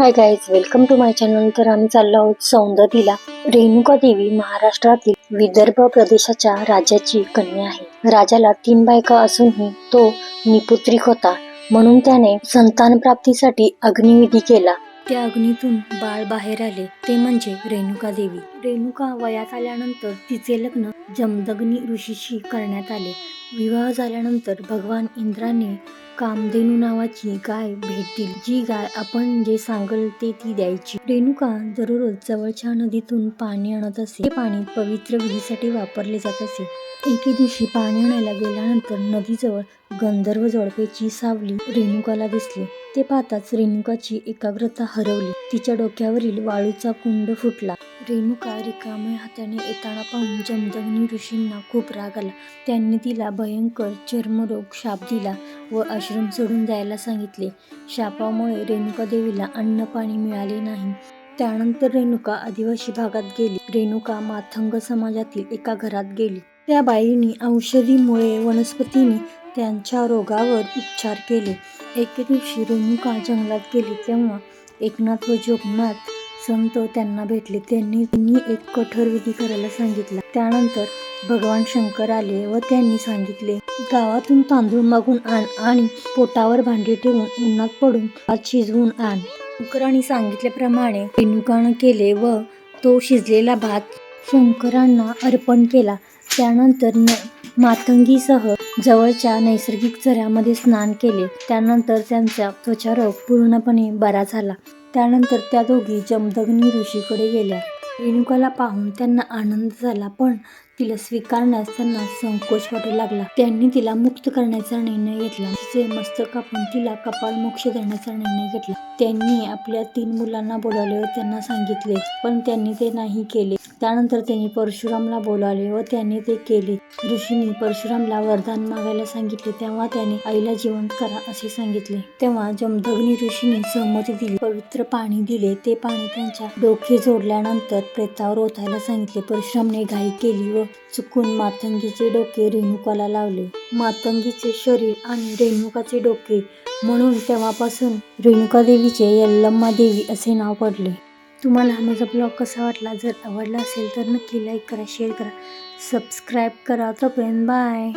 Hi guys welcome to my channel तर आम्ही चाललो आहोत सौंदर्यला रेणुका देवी महाराष्ट्रातील विदर्भ प्रदेशाच्या राजाची कन्या आहे. राजाला तीन बायका असूनही तो निपुत्रिक होता. म्हणून त्याने संतान प्राप्तीसाठी अग्निविधी केला. त्या अग्नीतून बाळ बाहेर आले. ते म्हणजे रेणुका देवी. रेणुका वयात आल्यानंतर तिचे लग्न जमदग्नी ऋषीशी करण्यात आले. विवाह झाल्यानंतर भगवान इंद्राने कामधेनू नावाची गाय भेटतील. जी गाय आपण जे सांगल ते ती द्यायची. रेणुका दररोज जवळच्या नदीतून पाणी आणत असे. हे पाणी पवित्र विधीसाठी वापरले जात असे. एके दिवशी पाणी आणायला गेल्यानंतर नदीजवळ गंधर्व जळपेची सावली रेणुकाला दिसली. ते पाहताच रेणुकाची एकाग्रता हरवली. तिच्या डोक्यावरील वाळूचा कुंड फुटला. रेणुका रिकाम्या हाताने येताना पाहून जमदग्नी ऋषींना खूप राग आला. त्यांनी तिला भयंकर चर्मरोग शाप दिला व आश्रम सोडून जायला सांगितले. शापामुळे रेणुका देवीला अन्न पाणी मिळाले नाही. त्यानंतर रेणुका आदिवासी भागात गेली. रेणुका माथंग समाजातील एका घरात गेली. त्या बाईंनी औषधीमुळे वनस्पतीने त्यांच्या रोगावर उपचार केले. एके दिवशी रेणुका जंगलात गेली तेव्हा एकनाथ व जोगनाथ संत त्यांना भेटले. त्यांनी त्यांनी एक कठोर विधी करायला सांगितला. त्यानंतर भगवान शंकर आले व त्यांनी सांगितले गावातून तांदूळ मागून आण आणि पोटावर भांडी ठेवून उन्हात पडून भात शिजवून आण. शंकरांनी सांगितल्याप्रमाणे रेणुकानं केले व तो शिजलेला भात शंकरांना अर्पण केला. त्यानंतर मातंगीसह जवळच्या नैसर्गिक झऱ्यामध्ये स्नान केले. त्यानंतर त्यांचा त्वचारोग पूर्णपणे बरा झाला. त्यानंतर त्या दोघी जमदग्नी ऋषीकडे गेल्या. रेणुकाला पाहून त्यांना आनंद झाला पण तिला स्वीकारण्यास त्यांना संकोच वाटू लागला. त्यांनी तिला मुक्त करण्याचा निर्णय घेतला. तिचे मस्तक कापून तिला कपाल मोक्ष देण्याचा निर्णय घेतला. त्यांनी आपल्या तीन मुलांना बोलावले व त्यांना सांगितले पण त्यांनी ते नाही केले. त्यानंतर त्यांनी परशुरामला बोलावले व त्याने ते केले. ऋषींनी परशुरामला वरदान मागायला सांगितले. तेव्हा त्याने आईला जिवंत करा असे सांगितले. तेव्हा जमदग्नी ऋषींनी सहमती दिली. पवित्र पाणी दिले. ते पाणी त्यांच्या डोके जोडल्यानंतर प्रेतावर ओतायला सांगितले. परशुरामने घाई केली व चुकून मातंगीचे डोके रेणुकाला लावले. मातंगीचे शरीर आणि रेणुकाचे डोके. म्हणून तेव्हापासून रेणुका देवीचे यल्लम्मा देवी असे नाव पडले. तुम्हाला हा माझा ब्लॉग कसा वाटला? जर आवडला असेल तर नक्की लाईक करा शेअर करा सबस्क्राईब करा. तोपर्यंत बाय